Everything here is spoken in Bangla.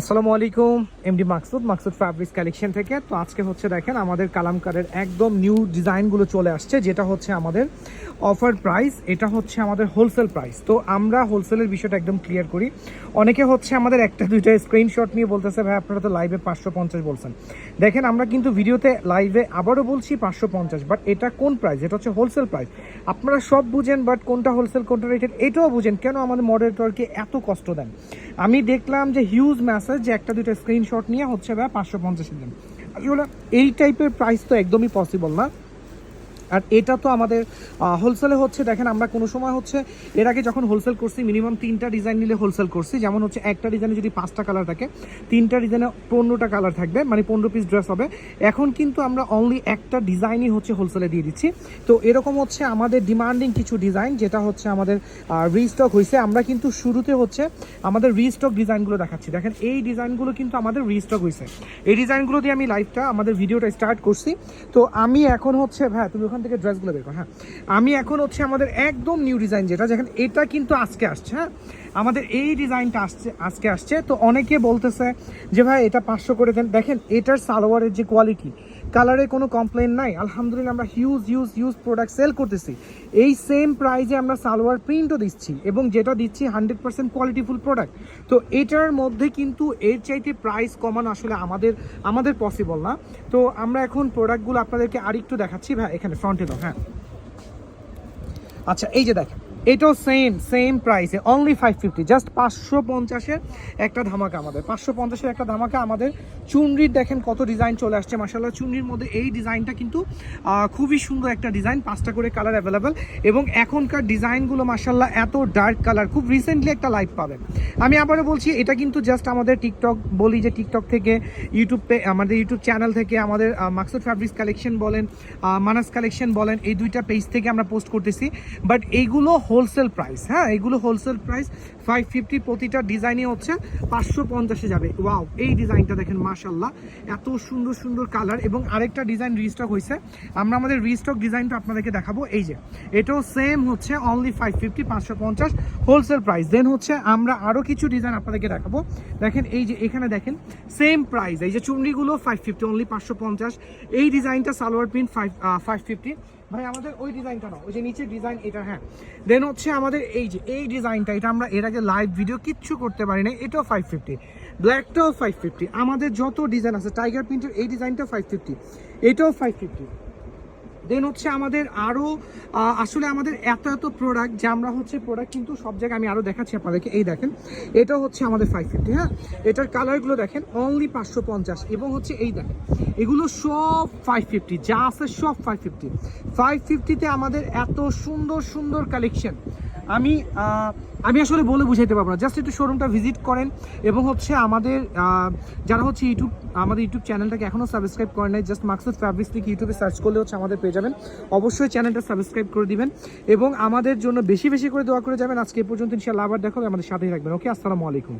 আসসালামু আলাইকুম MD Maksud Maksud fabrics collection থেকে। তো আজকে হচ্ছে দেখেন, আমাদের কালামকারের একদম নিউ ডিজাইনগুলো চলে আসছে, যেটা হচ্ছে আমাদের অফার প্রাইস এটা হচ্ছে আমাদের হোলসেল প্রাইস তো আমরা হোলসেলের বিষয়টা একদম ক্লিয়ার করি। অনেকে হচ্ছে আমাদের একটা, দুইটা স্ক্রিনশট নিয়ে বলতেছে, ভাই, আপনারা তো লাইভে পাঁচশো পঞ্চাশ বলছেন। দেখেন, আমরা কিন্তু ভিডিওতে লাইভে আবারও বলছি পাঁচশো পঞ্চাশ বাট এটা কোন প্রাইস এটা হচ্ছে হোলসেল প্রাইস আপনারা সব বুঝেন বাট কোনটা হোলসেল কোনটা রেটেড এটাও বুঝেন। কেন আমাদের মডারেটরকে এত কষ্ট দেন? আমি দেখলাম যে হিউজ ম্যাসেজ যে একটা দুইটা স্ক্রিনশট নিয়ে হচ্ছে ভাই পাঁচশো পঞ্চাশ দিন আসলে এই টাইপের প্রাইস তো একদমই পসিবল না। আর এটা তো আমাদের হোলসেলে হচ্ছে, দেখেন আমরা কোনো সময় হচ্ছে, এর আগে যখন হোলসেল করছি মিনিমাম তিনটা ডিজাইন নিলে হোলসেল করছি। যেমন হচ্ছে, একটা ডিজাইনে যদি পাঁচটা কালার থাকে, তিনটা ডিজাইনে পনেরোটা কালার থাকবে মানে পনেরো পিস ড্রেস হবে। এখন কিন্তু আমরা অনলি একটা ডিজাইনই হচ্ছে হোলসেলে দিয়ে দিচ্ছি। তো এরকম হচ্ছে আমাদের ডিমান্ডিং কিছু ডিজাইন যেটা হচ্ছে আমাদের রিস্টক হয়েছে আমরা কিন্তু শুরুতে হচ্ছে আমাদের রিস্টক ডিজাইনগুলো দেখাচ্ছি। দেখেন, এই ডিজাইনগুলো কিন্তু আমাদের রিস্টক হয়েছে এই ডিজাইনগুলো দিয়ে আমি লাইভটা আমাদের ভিডিওটা স্টার্ট করছি। তো আমি এখন হচ্ছে হ্যাঁ তুমি ওখান থেকে ড্রেসগুলো বের করো হ্যাঁ। আমি এখন হচ্ছে আমাদের একদম নিউ ডিজাইন যেটা, যেখানে এটা কিন্তু আজকে আসছে হ্যাঁ। আমাদের এই ডিজাইনটা আসছে, আজকে আসছে। তো অনেকে বলতেছে যে, ভাই, এটা পাঁচশো করে দেন। দেখেন, এটার সালোয়ারের যে কোয়ালিটি কালারে কোনো কমপ্লেন নাই। আলহামদুলিল্লাহ আমরা huge huge huge product sale করতেছি। এই সেম প্রাইজে আমরা সালোয়ার প্রিন্টও দিচ্ছি এবং যেটা দিচ্ছি হান্ড্রেড পার্সেন্ট কোয়ালিটিফুল প্রোডাক্ট তো এটার মধ্যে কিন্তু এর চাইতে প্রাইস কমানো আসলে আমাদের আমাদের পসিবল না। তো আমরা এখন প্রোডাক্টগুলো আপনাদেরকে আরেকটু দেখাচ্ছি। ভাই, এখানে ফ্রন্টে দাও হ্যাঁ। আচ্ছা এই যে দেখেন। এটাও সেম সেম প্রাইসে অনলি ফাইভ ফিফটি জাস্ট পাঁচশো পঞ্চাশের একটা ধামাকা আমাদের, পাঁচশো পঞ্চাশের একটা ধামাকা আমাদের। চুনরির দেখেন কত ডিজাইন চলে আসছে মাসাল্লাহ চুনরির মধ্যে এই ডিজাইনটা কিন্তু খুবই সুন্দর একটা ডিজাইন পাঁচটা করে কালার অ্যাভেলেবেল এবং এখনকার ডিজাইনগুলো মাসাল্লাহ এত ডার্ক কালার খুব রিসেন্টলি একটা লাইভ পাবেন। আমি আবারও বলছি, এটা কিন্তু জাস্ট আমাদের টিকটক বলি যে টিকটক থেকে ইউটিউব আমাদের ইউটিউব চ্যানেল থেকে আমাদের মাকসুদ ফ্যাব্রিক্স কালেকশন বলেন মানাস কালেকশন বলেন, এই দুইটা পেজ থেকে আমরা পোস্ট করতেছি। বাট এইগুলো হোলসেল প্রাইস হ্যাঁ? এগুলো হোলসেল প্রাইস ফাইভ ফিফটি প্রতিটা ডিজাইনই হচ্ছে পাঁচশো পঞ্চাশে যাবে। ওয়াও এই ডিজাইনটা দেখেন মাশাল্লাহ এত সুন্দর সুন্দর কালার এবং আরেকটা ডিজাইন রিস্টক হয়েছে। আমরা আমাদের রিস্টক ডিজাইনটা আপনাদেরকে দেখাবো। এই যে, এটাও সেম হচ্ছে অনলি ফাইভ ফিফটি পাঁচশো পঞ্চাশ হোলসেল প্রাইস দেন হচ্ছে, আমরা আরও কিছু ডিজাইন আপনাদেরকে দেখাবো। দেখেন, এই যে, এখানে দেখেন সেম প্রাইস এই যে, চুমড়িগুলো ফাইভ ফিফটি অনলি পাঁচশো পঞ্চাশ। এই ডিজাইনটা salwar print five five fifty ভাই, আমাদের ওই ডিজাইনটা না ওই যে নিচের ডিজাইন এটা হ্যাঁ। দেন হচ্ছে আমাদের এই যে, এই ডিজাইনটা এটা আমরা এর আগে লাইভ ভিডিও কিচ্ছু করতে পারি না এটাও ফাইভ ফিফটি ব্ল্যাকটাও ফাইভ ফিফটি আমাদের যত ডিজাইন আছে টাইগার প্রিন্টের এই ডিজাইনটা ফাইভ ফিফটি এটাও ফাইভ ফিফটি দেন হচ্ছে আমাদের আরও আসলে আমাদের এত এত প্রোডাক্ট যে আমরা হচ্ছে প্রোডাক্ট কিন্তু সব জায়গায় আমি আরও দেখাচ্ছি আপনাদেরকে। এই দেখেন, এটা হচ্ছে আমাদের ফাইভ ফিফটি হ্যাঁ? এটার কালারগুলো দেখেন অনলি পাঁচশো পঞ্চাশ এবং হচ্ছে এই দেখেন, এগুলো সব ফাইভ ফিফটি যা আছে সব ফাইভ ফিফটি ফাইভ ফিফটিতে আমাদের এত সুন্দর সুন্দর কালেকশন আমি আমি আসলে বলে বুঝাইতে পারব না। জাস্ট একটু শোরুমটা ভিজিট করেন এবং হচ্ছে আমাদের যারা হচ্ছে ইউটিউব আমাদের ইউটিউব চ্যানেলটাকে এখনও সাবস্ক্রাইব করেন নাই জাস্ট মাকসুদ ফ্যাব্রিক্স লিখে ইউটিউবে সার্চ করলে হচ্ছে আমাদের পেয়ে যাবেন। অবশ্যই চ্যানেলটা সাবস্ক্রাইব করে দিবেন এবং আমাদের জন্য বেশি বেশি করে দোয়া করে যাবেন। আজকে পর্যন্ত ইনশাআল্লাহ আবার দেখো আমাদের সাথেই রাখবেন ওকে আসসালামু আলাইকুম।